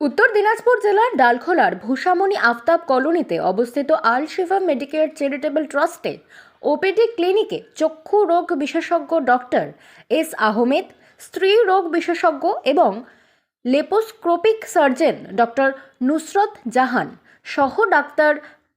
উত্তর দিনাজপুর জেলার ডালখোলার ভূষামণি আফতাব কলোনিতে অবস্থিত আল শিফা মেডিকেয়ার চ্যারিটেবল ট্রাস্টে ওপিডি ক্লিনিকে চক্ষু রোগ বিশেষজ্ঞ ডক্টর এস আহমেদ, স্ত্রী রোগ বিশেষজ্ঞ এবং laparoscopic surgeon doctor Nusrat Jahan, সহ ডাক্তার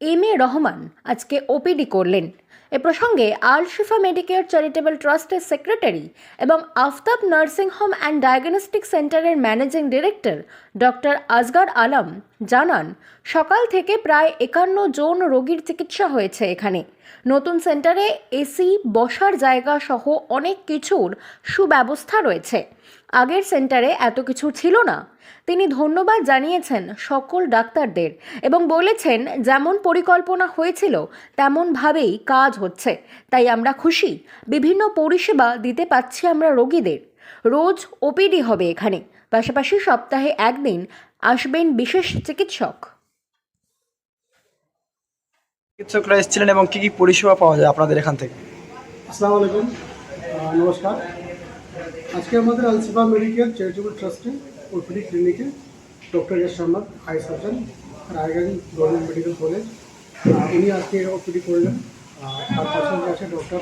এম এ রহমান আজকে ওপিডি করলেন। এ প্রসঙ্গে আল শিফা মেডিকেয়ার চ্যারিটেবল ট্রাস্টের সেক্রেটারি এবং Aftab nursing home and diagnostic সেন্টারের managing director doctor Azgar Alam জানান, সকাল থেকে প্রায় একান্ন জন রোগীর চিকিৎসা হয়েছে এখানে। নতুন সেন্টারে এসি, বসার জায়গা সহ অনেক কিছুর সুব্যবস্থা রয়েছে। আগের সেন্টারে এত কিছু ছিল না। তিনি ধন্যবাদ জানিয়েছেন সকল ডাক্তারদের এবং বলেছেন যেমন পরিকল্পনা হয়েছিল তেমনভাবেই কাজ হচ্ছে। তাই আমরা খুশি। বিভিন্ন পরিষেবা দিতে পাচ্ছি আমরা রোগীদের। রোজ ওপিডি হবে এখানে। পাশাপাশি সপ্তাহে একদিন আসবেন বিশেষ চিকিৎসক। চিকিৎসকরা এসেছিলেন এবং কি কি পরিষেবা পাওয়া যায় আপনাদের এখান থেকে? আসসালামু আলাইকুম। নমস্কার। আজকে আমাদের আলসিফা মেডিকেল চ্যারিটেবল ট্রাস্টে ওপিডি ক্লিনিকে doctor S Ahmad eye surgeon, Raiganj government medical college. উনি আজকে ওপিডি করলেন। তার পাশাপাশি আছে ডক্টর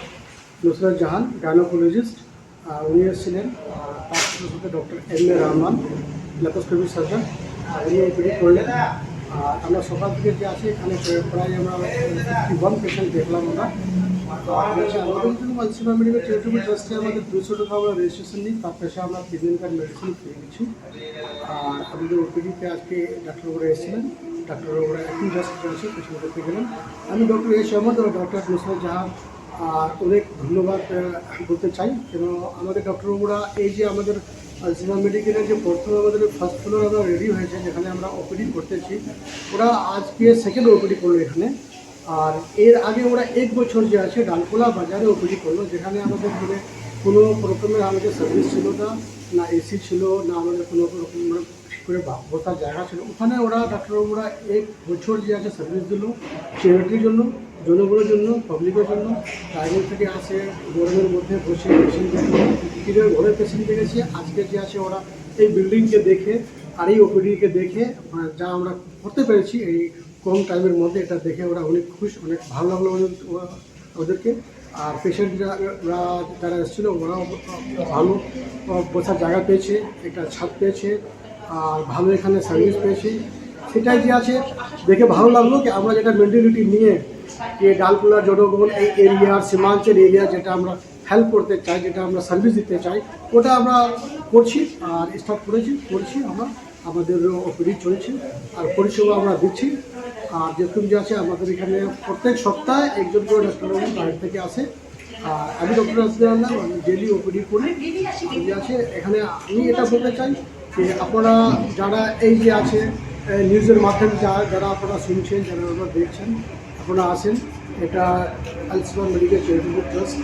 নুসরত জাহান গাইনোকোলজিস্ট উনি এসেছিলেন। তার সাথে doctor M A Rahman laparoscopy surgeon উনি ওপিডি করলেন। আমরা সকাল থেকে যে আছি, এখানে প্রায় আমরা ওয়ান পেশেন্ট দেখলাম আমরা। মেডিকেল চ্যারিটেবল ট্রাস্টে আমাদের দুশো টাকা আমরা রেজিস্ট্রেশন নিই তার পাশে আমরা প্রিভিয়ন কার্ড মেডিসিন পেয়ে গেছি আর আমাদের ওপিডিতে আজকে ডাক্তারবাবুরা এসেছিলেন ডাক্তারবাবুরা একই জাস্ট আছে পেশেন্ট করতে গেলেন আমি ডক্টর এস আহমদ ও ডক্টর নুসরত জাহান আর অনেক ধন্যবাদ বলতে চাই কেন আমাদের ডক্টরবাবুরা এই যে আমাদের আলসিমা মেডিকেলের যে প্রথমে আমাদের ফার্স্ট ফ্লোর আমরা রেডি হয়েছে, যেখানে আমরা ওপিডি করতেছি, ওরা আজকে সেকেন্ড ওপিডি করল এখানে। আর এর আগে ওরা এক বছর যে আছে ডালকোলা বাজারে ওপিডি করল, যেখানে আমাদের মানে কোনো রকমের আমাদের সার্ভিস ছিল না না এসি ছিল, না আমাদের কোনো রকম মানে করে বসার জায়গা ছিল। ওখানে ওরা ডাক্তারবাবুরা এক বছর যে আছে সার্ভিস দিল চ্যারিটির জন্য, জনগণের জন্য পাবলিকের জন্য। বাইরে থেকে আসে গরমের মধ্যে বসে পেশেন্ট ঘরের পেশেন্ট দেখেছে, আজকে যে আছে ওরা এই বিল্ডিংকে দেখে, আর এই ওপিডিকে দেখে যা আমরা করতে পেরেছি, এই কম টাইমের মধ্যে এটা দেখে ওরা অনেক খুশ, অনেক ভালো লাগল ওদের ওদেরকে। আর পেশেন্টরা যারা এসেছিল, ওরাও ভালো বসার জায়গা পেয়েছে একটা ছাদ পেয়েছে, আর ভালো এখানে সার্ভিস পেয়েছে। সেটাই যে আছে, দেখে ভালো লাগল কি আমরা যেটা মেন্টালিটি নিয়ে যে ডালকুলা জনগণ, এই এরিয়ার সীমাঞ্চল এরিয়া যেটা আমরা হেল্প করতে চাই, যেটা আমরা সার্ভিস দিতে চাই, ওটা আমরা করছি, আর স্টার্ট করেছি, করছি আমরা। আমাদের ওপিডি চলছে, আর পরিষেবা আমরা দিচ্ছি। আর যেরকম যে আছে, আমাদের এখানে প্রত্যেক সপ্তাহে একজন করে ডাক্তারবাবু বাইরে থেকে আসে। আর আমি ডক্টর আসলাম আমি ডেলি ওপিডি করি। যে আছে, এখানে আমি এটা বলতে চাই যে আপনারা যারা এই যে আছে নিউজের মাধ্যমে যা, যারা আপনারা শুনছেন, যারা আপনারা দেখছেন, আপনারা আসেন। এটা আলসিমা মেডিকেল চ্যারিটেবল ট্রাস্ট,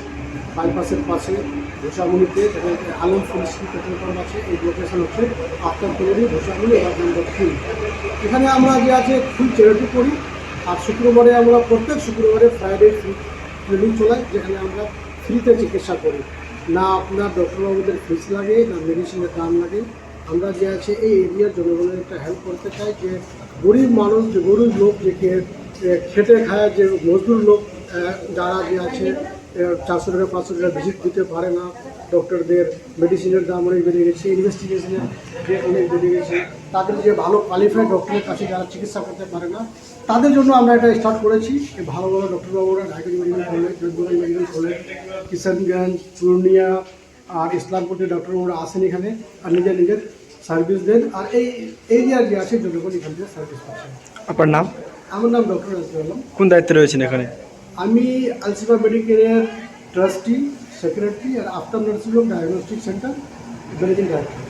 বাইপাসের পাশে ঘোষামুনিতে যেখানে আলম পুলিশি পেট্রোল পাম্প আছে, এই লোকেশন হচ্ছে Aftar colony ward number three এখানে আমরা যে আছে ফুল চ্যারিটি করি। আর শুক্রবারে আমরা প্রত্যেক শুক্রবারে ফ্রাইডে ফ্রি ক্লিনিক চলাই যেখানে আমরা ফ্রিতে চিকিৎসা করি। না আপনার ডক্টরবাবুদের ফিস লাগে, না মেডিসিনের দাম লাগে। আমরা যে আছে এই এরিয়ার জনগণের একটা হেল্প করতে চাই যে গরিব মানুষ, যে গরিব লোক, যে খেটে খায় যে মজদুর লোক যারা যে আছে চারশো টাকা পাঁচশো টাকা ভিজিট দিতে পারে না। ডক্টরদের মেডিসিনের দাম অনেক বেড়ে গেছে ইনভেস্টিগেশনের অনেক বেড়ে গেছে। তাদের যে ভালো কোয়ালিফাইড ডক্টরের কাছে যারা চিকিৎসা করতে পারে না তাদের জন্য আমরা এটা স্টার্ট করেছি। ভালো ভালো ডক্টরবাবুরা Dhaka medical college Jaipur medical college Kishanganj Purnia আর ইসলামপুরের ডক্টরবাবুরা আসেন এখানে আর নিজের নিজের সার্ভিস দেন। আর এই এরিয়ার যে আছে এখান থেকে সার্ভিস পাচ্ছে। আপনার নাম? আমার নাম ডক্টর কোন দায়িত্বে রয়েছেন এখানে? আমি আলসিফা মেডিকেলের ট্রাস্টি সেক্রেটারি আর Aftab nursing home diagnostic centre managing director